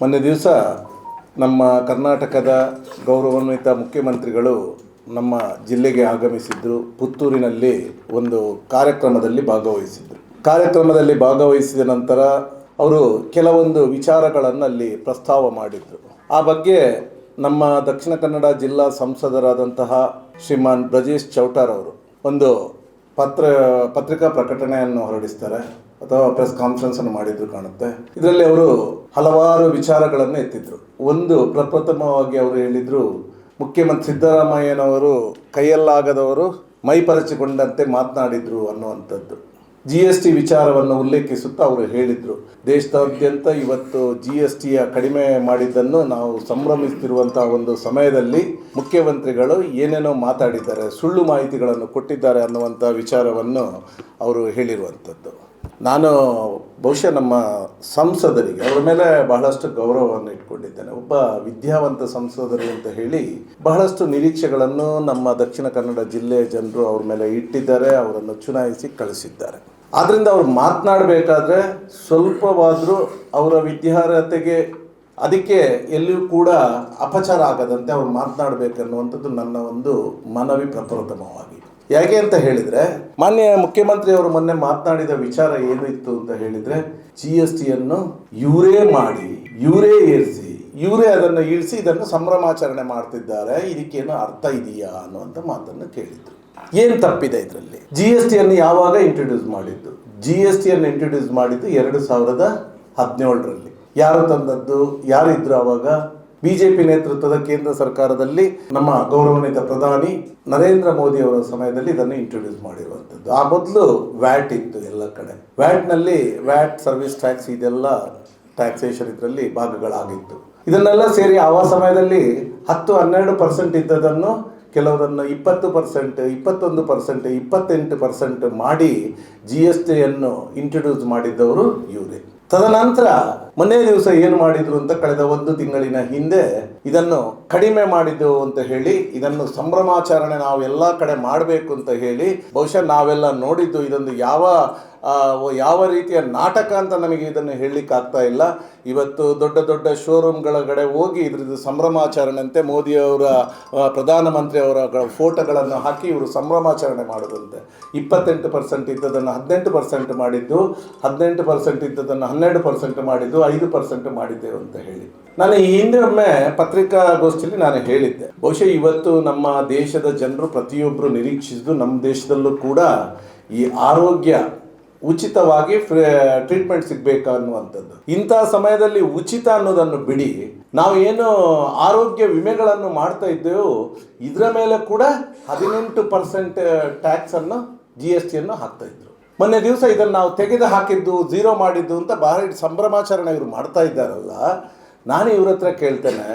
ಮೊನ್ನೆ ದಿವಸ ನಮ್ಮ ಕರ್ನಾಟಕದ ಗೌರವಾನ್ವಿತ ಮುಖ್ಯಮಂತ್ರಿಗಳು ನಮ್ಮ ಜಿಲ್ಲೆಗೆ ಆಗಮಿಸಿದ್ದರು ಪುತ್ತೂರಿನಲ್ಲಿ ಒಂದು ಕಾರ್ಯಕ್ರಮದಲ್ಲಿ ಭಾಗವಹಿಸಿದ್ದರು ಕಾರ್ಯಕ್ರಮದಲ್ಲಿ ಭಾಗವಹಿಸಿದ ನಂತರ ಅವರು ಕೆಲವೊಂದು ವಿಚಾರಗಳನ್ನು ಅಲ್ಲಿ ಪ್ರಸ್ತಾವ ಮಾಡಿದರು. ಆ ಬಗ್ಗೆ ನಮ್ಮ ದಕ್ಷಿಣ ಕನ್ನಡ ಜಿಲ್ಲಾ ಸಂಸದರಾದಂತಹ ಶ್ರೀಮಾನ್ ಬ್ರಜೇಶ್ ಚೌಟಾರ್ ಅವರು ಒಂದು ಪತ್ರ, ಪತ್ರಿಕಾ ಪ್ರಕಟಣೆಯನ್ನು ಹೊರಡಿಸ್ತಾರೆ. ಅಥವಾ ಪ್ರೆಸ್ ಕಾನ್ಫರೆನ್ಸ್ ಅನ್ನು ಮಾಡಿದ್ರು ಕಾಣುತ್ತೆ. ಇದರಲ್ಲಿ ಅವರು ಹಲವಾರು ವಿಚಾರಗಳನ್ನು ಎತ್ತಿದ್ರು. ಒಂದು ಪ್ರಪ್ರಥಮವಾಗಿ ಅವರು ಹೇಳಿದ್ರು, ಮುಖ್ಯಮಂತ್ರಿ ಸಿದ್ದರಾಮಯ್ಯನವರು ಕೈಯಲ್ಲಾಗದವರು ಮೈಪರಚಿಕೊಂಡಂತೆ ಮಾತನಾಡಿದ್ರು ಅನ್ನುವಂಥದ್ದು. ಜಿ ಎಸ್ ಟಿ ವಿಚಾರವನ್ನು ಉಲ್ಲೇಖಿಸುತ್ತಾ ಅವರು ಹೇಳಿದರು. ದೇಶದಾದ್ಯಂತ ಇವತ್ತು ಜಿ ಎಸ್ ಟಿಯ ಕಡಿಮೆ ಮಾಡಿದ್ದನ್ನು ನಾವು ಸಂಭ್ರಮಿಸುತ್ತಿರುವಂಥ ಒಂದು ಸಮಯದಲ್ಲಿ ಮುಖ್ಯಮಂತ್ರಿಗಳು ಏನೇನೋ ಮಾತಾಡಿದ್ದಾರೆ, ಸುಳ್ಳು ಮಾಹಿತಿಗಳನ್ನು ಕೊಟ್ಟಿದ್ದಾರೆ ಅನ್ನುವಂಥ ವಿಚಾರವನ್ನು ಅವರು ಹೇಳಿರುವಂಥದ್ದು. ನಾನು ಬಹುಶಃ ನಮ್ಮ ಸಂಸದರಿಗೆ ಅವರ ಮೇಲೆ ಬಹಳಷ್ಟು ಗೌರವವನ್ನು ಇಟ್ಕೊಂಡಿದ್ದೇನೆ. ಒಬ್ಬ ವಿದ್ಯಾವಂತ ಸಂಸದರು ಅಂತ ಹೇಳಿ ಬಹಳಷ್ಟು ನಿರೀಕ್ಷೆಗಳನ್ನು ನಮ್ಮ ದಕ್ಷಿಣ ಕನ್ನಡ ಜಿಲ್ಲೆಯ ಜನರು ಅವ್ರ ಮೇಲೆ ಇಟ್ಟಿದ್ದಾರೆ, ಅವರನ್ನು ಚುನಾಯಿಸಿ ಕಳಿಸಿದ್ದಾರೆ. ಆದ್ದರಿಂದ ಅವ್ರು ಮಾತನಾಡಬೇಕಾದ್ರೆ ಸ್ವಲ್ಪವಾದರೂ ಅವರ ವಿದ್ಯಾರ್ಹತೆಗೆ ಅದಕ್ಕೆ ಎಲ್ಲಿಯೂ ಕೂಡ ಅಪಚಾರ ಆಗದಂತೆ ಅವ್ರು ಮಾತನಾಡಬೇಕನ್ನುವಂಥದ್ದು ನನ್ನ ಒಂದು ಮನವಿ ಪ್ರಪ್ರಥಮವಾಗಿ ಯಾಕೆ ಅಂತ ಹೇಳಿದ್ರೆ, ಮಾನ್ಯ ಮುಖ್ಯಮಂತ್ರಿ ಅವರು ಮೊನ್ನೆ ಮಾತನಾಡಿದ ವಿಚಾರ ಏನು ಇತ್ತು ಅಂತ ಹೇಳಿದರೆ ಜಿ ಎಸ್ ಟಿಯನ್ನು ಇವರೇ ಮಾಡಿ ಇವರೇ ಏರಿಸಿ ಇವರೇ ಅದನ್ನು ಇಳಿಸಿ ಇದನ್ನು ಸಂಭ್ರಮಾಚರಣೆ ಮಾಡ್ತಿದ್ದಾರೆ, ಇದಕ್ಕೇನು ಅರ್ಥ ಇದೆಯಾ ಅನ್ನುವಂಥ ಮಾತನ್ನು ಕೇಳಿದ್ರು. ಏನು ತಪ್ಪಿದೆ ಇದರಲ್ಲಿ? ಜಿ ಎಸ್ ಟಿಯನ್ನು ಯಾವಾಗ ಇಂಟ್ರೊಡ್ಯೂಸ್ ಮಾಡಿದ್ದು? ಜಿ ಎಸ್ ಟಿಯನ್ನು ಇಂಟ್ರೊಡ್ಯೂಸ್ ಮಾಡಿದ್ದು ಎರಡು ಸಾವಿರದ ಹದಿನೇಳರಲ್ಲಿ. ಯಾರು ತಂದದ್ದು? ಯಾರಿದ್ರು ಆವಾಗ ಬಿಜೆಪಿ ನೇತೃತ್ವದ ಕೇಂದ್ರ ಸರ್ಕಾರದಲ್ಲಿ ನಮ್ಮ ಗೌರವಾನ್ವಿತ ಪ್ರಧಾನಿ ನರೇಂದ್ರ ಮೋದಿ ಅವರ ಸಮಯದಲ್ಲಿ ಇದನ್ನು ಇಂಟ್ರೊಡ್ಯೂಸ್ ಮಾಡಿರುವಂಥದ್ದು. ಆ ಮೊದಲು ವ್ಯಾಟ್ ಇತ್ತು ಎಲ್ಲ ಕಡೆ. ವ್ಯಾಟ್ನಲ್ಲಿ ವ್ಯಾಟ್, ಸರ್ವಿಸ್ ಟ್ಯಾಕ್ಸ್ ಇದೆಲ್ಲ ಟ್ಯಾಕ್ಸೇಷನ್ ಇದರಲ್ಲಿ ಭಾಗಗಳಾಗಿತ್ತು. ಇದನ್ನೆಲ್ಲ ಸೇರಿ ಆ ಸಮಯದಲ್ಲಿ ಹತ್ತು ಹನ್ನೆರಡು ಪರ್ಸೆಂಟ್ ಇದ್ದದನ್ನು ಕೆಲವರನ್ನು ಇಪ್ಪತ್ತು ಪರ್ಸೆಂಟ್ ಇಪ್ಪತ್ತೊಂದು ಪರ್ಸೆಂಟ್ ಇಪ್ಪತ್ತೆಂಟು ಪರ್ಸೆಂಟ್ ಮಾಡಿ ಜಿ ಎಸ್ ಟಿಯನ್ನು ಇಂಟ್ರೊಡ್ಯೂಸ್ ಮಾಡಿದ್ದವರು ಇವರೇ. ತದನಂತರ ಮೊನ್ನೆ ದಿವಸ ಏನು ಮಾಡಿದ್ರು ಅಂತ ಕಳೆದ ಒಂದು ತಿಂಗಳಿನ ಹಿಂದೆ ಇದನ್ನು ಕಡಿಮೆ ಮಾಡಿದ್ದೆವು ಅಂತ ಹೇಳಿ, ಇದನ್ನು ಸಂಭ್ರಮಾಚರಣೆ ನಾವು ಎಲ್ಲ ಕಡೆ ಮಾಡಬೇಕು ಅಂತ ಹೇಳಿ, ಬಹುಶಃ ನಾವೆಲ್ಲ ನೋಡಿದ್ದು ಇದೊಂದು ಯಾವ ಯಾವ ರೀತಿಯ ನಾಟಕ ಅಂತ ನಮಗೆ ಇದನ್ನು ಹೇಳಲಿಕ್ಕೆ ಆಗ್ತಾ ಇಲ್ಲ. ಇವತ್ತು ದೊಡ್ಡ ದೊಡ್ಡ ಶೋರೂಮ್ಗಳ ಕಡೆ ಹೋಗಿ ಇದ್ರದ್ದು ಸಂಭ್ರಮಾಚರಣೆ ಅಂತೆ ಮೋದಿಯವರ ಪ್ರಧಾನಮಂತ್ರಿಯವರ ಫೋಟೋಗಳನ್ನು ಹಾಕಿ ಇವರು ಸಂಭ್ರಮಾಚರಣೆ ಮಾಡೋದಂತೆ. ಇಪ್ಪತ್ತೆಂಟು ಪರ್ಸೆಂಟ್ ಇದ್ದದನ್ನು ಹದಿನೆಂಟು ಪರ್ಸೆಂಟ್ ಮಾಡಿದ್ದು, ಹದಿನೆಂಟು ಪರ್ಸೆಂಟ್ ಇದ್ದದನ್ನು ಹನ್ನೆರಡು ಪರ್ಸೆಂಟ್ ಮಾಡಿದ್ದು ಐದು ಪರ್ಸೆಂಟ್ ಮಾಡಿದ್ದೇವೆ ಅಂತ ಹೇಳಿ. ನಾನು ಈ ಹಿಂದೆ ಒಮ್ಮೆ ಪತ್ರಿಕಾಗೋಷ್ಠಿಯಲ್ಲಿ ನಾನು ಹೇಳಿದ್ದೆ. ಬಹುಶಃ ಇವತ್ತು ನಮ್ಮ ದೇಶದ ಜನರು ಪ್ರತಿಯೊಬ್ಬರು ನಿರೀಕ್ಷಿಸಿದ್ದು ನಮ್ಮ ದೇಶದಲ್ಲೂ ಕೂಡ ಈ ಆರೋಗ್ಯ ಉಚಿತವಾಗಿ ಟ್ರೀಟ್ಮೆಂಟ್ ಸಿಗಬೇಕು ಅನ್ನುವಂಥದ್ದು. ಇಂಥ ಸಮಯದಲ್ಲಿ ಉಚಿತ ಅನ್ನೋದನ್ನು ಬಿಡಿ. ನಾವು ಏನು ಆರೋಗ್ಯ ವಿಮೆಗಳನ್ನು ಮಾಡ್ತಾ ಇದ್ದೇವೋ, ಇದರ ಮೇಲೆ ಕೂಡ ಹದಿನೆಂಟು ಪರ್ಸೆಂಟ್ ಟ್ಯಾಕ್ಸನ್ನು ಜಿ ಎಸ್ ಟಿಯನ್ನು ಹಾಕ್ತಾ ಇದ್ರು. ಮೊನ್ನೆ ದಿವಸ ಇದನ್ನು ನಾವು ತೆಗೆದು ಹಾಕಿದ್ದು ಝೀರೋ ಮಾಡಿದ್ದು ಅಂತ ಭಾರಿ ಸಂಭ್ರಮಾಚರಣೆ ಇವರು ಮಾಡ್ತಾ ಇದ್ದಾರಲ್ಲ, ನಾನು ಇವ್ರ ಹತ್ರ ಕೇಳ್ತೇನೆ.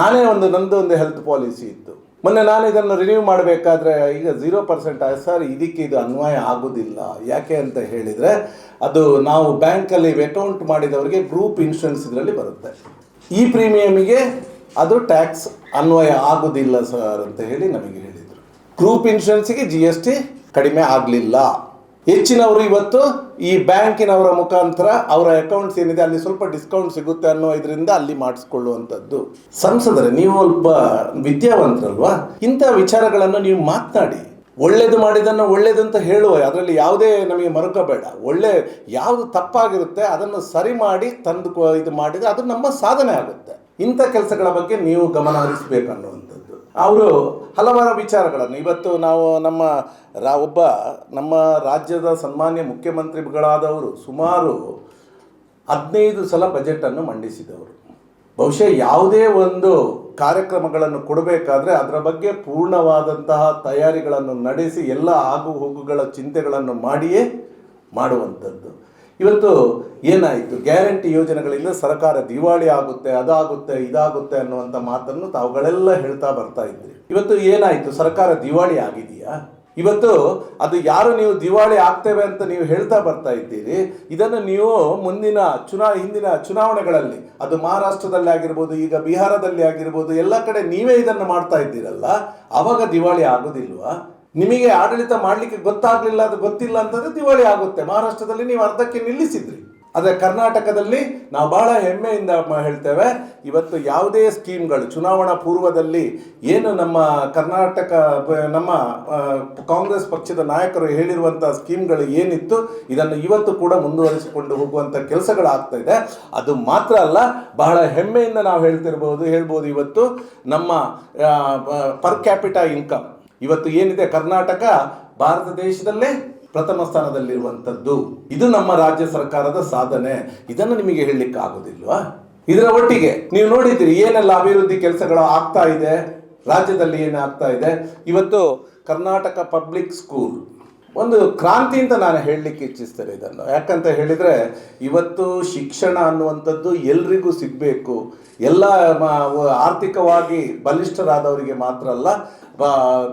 ನಾನೇ ಒಂದು, ನಂದು ಒಂದು ಹೆಲ್ತ್ ಪಾಲಿಸಿ ಇತ್ತು. ಮೊನ್ನೆ ನಾನು ಇದನ್ನು ರಿನ್ಯೂ ಮಾಡಬೇಕಾದ್ರೆ ಈಗ ಝೀರೋ ಪರ್ಸೆಂಟ್ ಆಯ್ತು. ಸರ್, ಇದಕ್ಕೆ ಇದು ಅನ್ವಯ ಆಗೋದಿಲ್ಲ. ಯಾಕೆ ಅಂತ ಹೇಳಿದರೆ, ಅದು ನಾವು ಬ್ಯಾಂಕಲ್ಲಿ ಅಕೌಂಟ್ ಮಾಡಿದವರಿಗೆ ಗ್ರೂಪ್ ಇನ್ಶೂರೆನ್ಸ್ ಇದರಲ್ಲಿ ಬರುತ್ತೆ. ಈ ಪ್ರೀಮಿಯಮಿಗೆ ಅದು ಟ್ಯಾಕ್ಸ್ ಅನ್ವಯ ಆಗೋದಿಲ್ಲ, ಸರ್, ಅಂತ ಹೇಳಿ ನಮಗೆ ಹೇಳಿದರು. ಗ್ರೂಪ್ ಇನ್ಶೂರೆನ್ಸಿಗೆ ಜಿ ಎಸ್ ಟಿ ಕಡಿಮೆ ಆಗಲಿಲ್ಲ. ಹೆಚ್ಚಿನವರು ಇವತ್ತು ಈ ಬ್ಯಾಂಕಿನವರ ಮುಖಾಂತರ ಅವರ ಅಕೌಂಟ್ಸ್ ಏನಿದೆ, ಅಲ್ಲಿ ಸ್ವಲ್ಪ ಡಿಸ್ಕೌಂಟ್ ಸಿಗುತ್ತೆ ಅನ್ನೋ ಇದರಿಂದ ಅಲ್ಲಿ ಮಾಡಿಸ್ಕೊಳ್ಳುವಂಥದ್ದು. ಸಂಸದರೇ, ನೀವು ಒಬ್ಬ ವಿದ್ಯಾವಂತರಲ್ವಾ? ಇಂಥ ವಿಚಾರಗಳನ್ನು ನೀವು ಮಾತನಾಡಿ. ಒಳ್ಳೇದು ಮಾಡಿದನ್ನು ಒಳ್ಳೇದು ಅಂತ ಹೇಳುವ, ಅದರಲ್ಲಿ ಯಾವುದೇ ನಮಗೆ ಮರುಕಬೇಡ ಒಳ್ಳೆ ಯಾವುದು ತಪ್ಪಾಗಿರುತ್ತೆ, ಅದನ್ನು ಸರಿ ಮಾಡಿ ತಂದು ಇದು ಮಾಡಿದರೆ ಅದು ನಮ್ಮ ಸಾಧನೆ ಆಗುತ್ತೆ. ಇಂಥ ಕೆಲಸಗಳ ಬಗ್ಗೆ ನೀವು ಗಮನ ಹರಿಸಬೇಕು ಅನ್ನುವಂಥದ್ದು. ಅವರು ಹಲವಾರು ವಿಚಾರಗಳನ್ನು. ಇವತ್ತು ನಾವು ನಮ್ಮ ರಾ, ಒಬ್ಬ ನಮ್ಮ ರಾಜ್ಯದ ಸನ್ಮಾನ್ಯ ಮುಖ್ಯಮಂತ್ರಿಗಳಾದವರು ಸುಮಾರು ಹದಿನೈದು ಸಲ ಬಜೆಟನ್ನು ಮಂಡಿಸಿದವರು. ಬಹುಶಃ ಯಾವುದೇ ಒಂದು ಕಾರ್ಯಕ್ರಮಗಳನ್ನು ಕೊಡಬೇಕಾದ್ರೆ ಅದರ ಬಗ್ಗೆ ಪೂರ್ಣವಾದಂತಹ ತಯಾರಿಗಳನ್ನು ನಡೆಸಿ ಎಲ್ಲ ಆಗು ಹೋಗುಗಳ ಚಿಂತೆಗಳನ್ನು ಮಾಡಿಯೇ ಮಾಡುವಂಥದ್ದು. ಇವತ್ತು ಏನಾಯಿತು? ಗ್ಯಾರಂಟಿ ಯೋಜನೆಗಳಿಂದ ಸರ್ಕಾರ ದಿವಾಳಿ ಆಗುತ್ತೆ, ಅದಾಗುತ್ತೆ, ಇದಾಗುತ್ತೆ ಅನ್ನುವಂಥ ಮಾತನ್ನು ತಾವುಗಳೆಲ್ಲ ಹೇಳ್ತಾ ಬರ್ತಾ ಇದ್ರಿ. ಇವತ್ತು ಏನಾಯಿತು? ಸರ್ಕಾರ ದಿವಾಳಿ ಆಗಿದೆಯಾ? ಇವತ್ತು ಅದು ಯಾರು ನೀವು ದಿವಾಳಿ ಆಗ್ತೇವೆ ಅಂತ ನೀವು ಹೇಳ್ತಾ ಬರ್ತಾ ಇದ್ದೀರಿ. ಇದನ್ನು ನೀವು ಮುಂದಿನ ಚುನಾ, ಹಿಂದಿನ ಚುನಾವಣೆಗಳಲ್ಲಿ, ಅದು ಮಹಾರಾಷ್ಟ್ರದಲ್ಲಿ ಆಗಿರ್ಬೋದು, ಈಗ ಬಿಹಾರದಲ್ಲಿ ಆಗಿರ್ಬೋದು, ಎಲ್ಲ ಕಡೆ ನೀವೇ ಇದನ್ನು ಮಾಡ್ತಾ ಇದ್ದೀರಲ್ಲ? ಅವಾಗ ದಿವಾಳಿ ಆಗೋದಿಲ್ವಾ? ನಿಮಗೆ ಆಡಳಿತ ಮಾಡಲಿಕ್ಕೆ ಗೊತ್ತಾಗಲಿಲ್ಲ ಅದು ಗೊತ್ತಿಲ್ಲ ಅಂತಂದ್ರೆ ದಿವಾಳಿ ಆಗುತ್ತೆ. ಮಹಾರಾಷ್ಟ್ರದಲ್ಲಿ ನೀವು ಅರ್ಧಕ್ಕೆ ನಿಲ್ಲಿಸಿದ್ರಿ. ಆದರೆ ಕರ್ನಾಟಕದಲ್ಲಿ ನಾವು ಬಹಳ ಹೆಮ್ಮೆಯಿಂದ ಹೇಳ್ತೇವೆ, ಇವತ್ತು ಯಾವುದೇ ಸ್ಕೀಮ್ಗಳು, ಚುನಾವಣಾ ಪೂರ್ವದಲ್ಲಿ ಏನು ನಮ್ಮ ಕರ್ನಾಟಕ ನಮ್ಮ ಕಾಂಗ್ರೆಸ್ ಪಕ್ಷದ ನಾಯಕರು ಹೇಳಿರುವಂಥ ಸ್ಕೀಮ್ಗಳು ಏನಿತ್ತು, ಇದನ್ನು ಇವತ್ತು ಕೂಡ ಮುಂದುವರಿಸಿಕೊಂಡು ಹೋಗುವಂಥ ಕೆಲಸಗಳಾಗ್ತಾ ಇದೆ. ಅದು ಮಾತ್ರ ಅಲ್ಲ, ಬಹಳ ಹೆಮ್ಮೆಯಿಂದ ನಾವು ಹೇಳ್ತಿರ್ಬೋದು, ಹೇಳ್ಬೋದು ಇವತ್ತು ನಮ್ಮ ಪರ್ ಕ್ಯಾಪಿಟಾ ಇನ್ಕಮ್ ಇವತ್ತು ಏನಿದೆ ಕರ್ನಾಟಕ? ಭಾರತ ದೇಶದಲ್ಲೇ ಪ್ರಥಮ ಸ್ಥಾನದಲ್ಲಿರುವಂಥದ್ದು. ಇದು ನಮ್ಮ ರಾಜ್ಯ ಸರ್ಕಾರದ ಸಾಧನೆ. ಇದನ್ನು ನಿಮಗೆ ಹೇಳಲಿಕ್ಕೆ ಆಗೋದಿಲ್ವಾ? ಇದರ ಒಟ್ಟಿಗೆ ನೀವು ನೋಡಿದ್ದೀರಿ ಏನೆಲ್ಲ ಅಭಿವೃದ್ಧಿ ಕೆಲಸಗಳು ಆಗ್ತಾ ಇದೆ? ರಾಜ್ಯದಲ್ಲಿ ಏನಾಗ್ತಾ ಇದೆ? ಇವತ್ತು ಕರ್ನಾಟಕ ಪಬ್ಲಿಕ್ ಸ್ಕೂಲ್ ಒಂದು ಕ್ರಾಂತಿ ಅಂತ ನಾನು ಹೇಳಲಿಕ್ಕೆ ಇಚ್ಛಿಸ್ತೇನೆ ಇದನ್ನು. ಯಾಕಂತ ಹೇಳಿದರೆ, ಇವತ್ತು ಶಿಕ್ಷಣ ಅನ್ನುವಂಥದ್ದು ಎಲ್ರಿಗೂ ಸಿಗಬೇಕು. ಎಲ್ಲ ಆರ್ಥಿಕವಾಗಿ ಬಲಿಷ್ಠರಾದವರಿಗೆ ಮಾತ್ರ ಅಲ್ಲ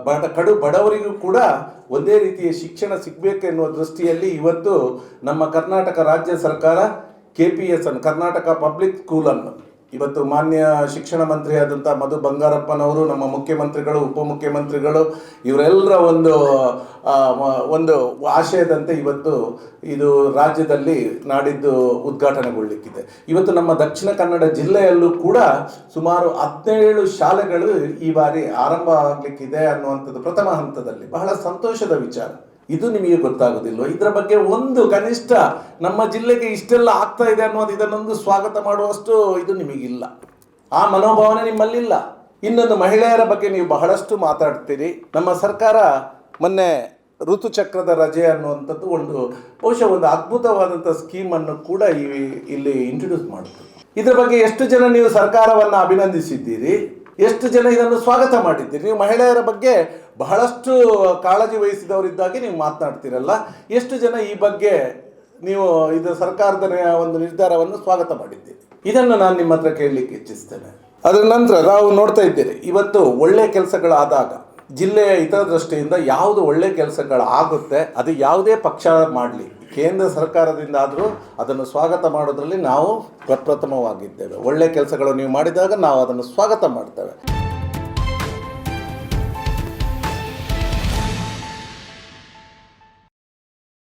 ಬಡ, ಕಡು ಬಡವರಿಗೂ ಕೂಡ ಒಂದೇ ರೀತಿಯ ಶಿಕ್ಷಣ ಸಿಗಬೇಕು ಎನ್ನುವ ದೃಷ್ಟಿಯಲ್ಲಿ ಇವತ್ತು ನಮ್ಮ ಕರ್ನಾಟಕ ರಾಜ್ಯ ಸರ್ಕಾರ ಕೆ ಪಿ ಎಸ್ ಅನ್ನು, ಕರ್ನಾಟಕ ಪಬ್ಲಿಕ್ ಸ್ಕೂಲನ್ನು ಇವತ್ತು ಮಾನ್ಯ ಶಿಕ್ಷಣ ಮಂತ್ರಿ ಆದಂಥ ಮಧು ಬಂಗಾರಪ್ಪನವರು, ನಮ್ಮ ಮುಖ್ಯಮಂತ್ರಿಗಳು, ಉಪಮುಖ್ಯಮಂತ್ರಿಗಳು, ಇವರೆಲ್ಲರ ಒಂದು ಒಂದು ಆಶಯದಂತೆ ಇವತ್ತು ಇದು ರಾಜ್ಯದಲ್ಲಿ ನಾಡಿದ್ದು ಉದ್ಘಾಟನೆಗೊಳ್ಳಿಕ್ಕಿದೆ. ಇವತ್ತು ನಮ್ಮ ದಕ್ಷಿಣ ಕನ್ನಡ ಜಿಲ್ಲೆಯಲ್ಲೂ ಕೂಡ ಸುಮಾರು ಹದಿನೇಳು ಶಾಲೆಗಳು ಈ ಬಾರಿ ಆರಂಭ ಆಗಲಿಕ್ಕಿದೆ ಅನ್ನುವಂಥದ್ದು ಪ್ರಥಮ ಹಂತದಲ್ಲಿ. ಬಹಳ ಸಂತೋಷದ ವಿಚಾರ. ಇದು ನಿಮಗೆ ಗೊತ್ತಾಗುದಿಲ್ಲ? ಇದರ ಬಗ್ಗೆ ಒಂದು ಕನಿಷ್ಠ ನಮ್ಮ ಜಿಲ್ಲೆಗೆ ಇಷ್ಟೆಲ್ಲ ಆಗ್ತಾ ಇದೆ ಅನ್ನೋದು ಇದನ್ನೊಂದು ಸ್ವಾಗತ ಮಾಡುವಷ್ಟು ಇದು ನಿಮಗಿಲ್ಲ. ಆ ಮನೋಭಾವನೆ ನಿಮ್ಮಲ್ಲಿಲ್ಲ. ಇನ್ನೊಂದು ಮಹಿಳೆಯರ ಬಗ್ಗೆ ನೀವು ಬಹಳಷ್ಟು ಮಾತಾಡ್ತೀರಿ. ನಮ್ಮ ಸರ್ಕಾರ ಮೊನ್ನೆ ಋತುಚಕ್ರದ ರಜೆ ಅನ್ನುವಂಥದ್ದು ಒಂದು ಬಹುಶಃ ಒಂದು ಅದ್ಭುತವಾದಂಥ ಸ್ಕೀಮನ್ನು ಕೂಡ ಇಲ್ಲಿ ಇಂಟ್ರೊಡ್ಯೂಸ್ ಮಾಡುತ್ತೆ ಇದರ ಬಗ್ಗೆ ಎಷ್ಟು ಜನ ನೀವು ಸರ್ಕಾರವನ್ನು ಅಭಿನಂದಿಸಿದ್ದೀರಿ? ಎಷ್ಟು ಜನ ಇದನ್ನು ಸ್ವಾಗತ ಮಾಡಿದ್ದೀರಿ? ನೀವು ಮಹಿಳೆಯರ ಬಗ್ಗೆ ಬಹಳಷ್ಟು ಕಾಳಜಿ ವಹಿಸಿದವರಿದ್ದಾಗಿ ನೀವು ಮಾತನಾಡ್ತೀರಲ್ಲ. ಎಷ್ಟು ಜನ ಈ ಬಗ್ಗೆ ನೀವು ಇದು ಸರ್ಕಾರದ ಒಂದು ನಿರ್ಧಾರವನ್ನು ಸ್ವಾಗತ ಮಾಡಿದ್ದೀರಿ? ಇದನ್ನು ನಾನು ನಿಮ್ಮ ಹತ್ರ ಕೇಳಲಿಕ್ಕೆ ಇಚ್ಛಿಸ್ತೇನೆ. ಅದರ ನಂತರ ನಾವು ನೋಡ್ತಾ ಇದ್ದೇವೆ, ಇವತ್ತು ಒಳ್ಳೆ ಕೆಲಸಗಳಾದಾಗ, ಜಿಲ್ಲೆಯ ಹಿತದೃಷ್ಟಿಯಿಂದ ಯಾವುದು ಒಳ್ಳೆ ಕೆಲಸಗಳಾಗುತ್ತೆ, ಅದು ಯಾವುದೇ ಪಕ್ಷ ಮಾಡಲಿ ಕೇಂದ್ರ ಸರ್ಕಾರದಿಂದ ಆದರೂ ಅದನ್ನು ಸ್ವಾಗತ ಮಾಡೋದ್ರಲ್ಲಿ ನಾವು ಪ್ರಪ್ರಥಮವಾಗಿದ್ದೇವೆ. ಒಳ್ಳೆ ಕೆಲಸಗಳು ನೀವು ಮಾಡಿದಾಗ ನಾವು ಅದನ್ನು ಸ್ವಾಗತ ಮಾಡ್ತೇವೆ.